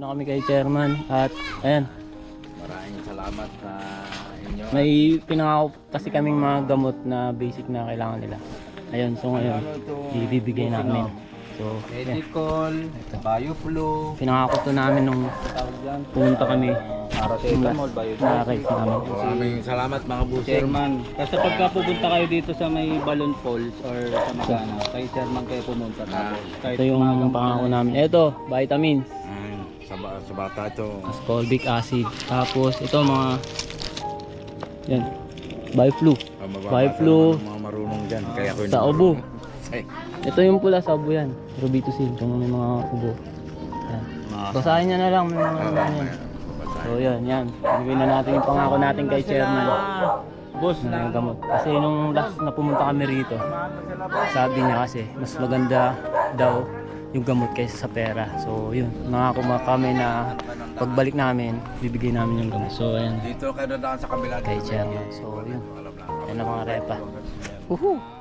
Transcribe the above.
na kami kay chairman? At ayan, Maraming salamat sa inyo. may pinangako kasi kaming mga gamot na basic na kailangan nila. Ayun, so ngayon, ibibigay namin. So, ayan, Medical, Bioflu, pinangako to namin nung pumunta kami. Paracetamol, Bioflu. Maraming salamat mga busing. Chairman, kasi pagka pupunta kayo dito sa may Balloon Falls or sa Magana, kay Chairman kayo pumunta. Tapos kahit Ito yung pangako namin. Ito, vitamins, Ayun, sa, ba- sa bata ito. ascorbic acid. Tapos ito mga yan, Biflu. Ah, ang Mga marunong dyan. Kaya ko Sa ubo. Ay, Ito yung pula sa ubo yan. Robitussin, kung may mga ubo. Yan. Basahin niya na lang, may mga Ah, yan. So yan, yan. Bigay na natin yung pangako natin kay chairman. Boss na gamot. Kasi nung last na pumunta kami rito, sabi niya kasi mas maganda daw yung gamot kaysa sa pera. So yun, nangako mga kami na pagbalik namin, bibigay namin yung gamot. So ayan, Dito kayo dadaan sa kabila. kay chairman. So yun, yan ang mga repa. Woohoo!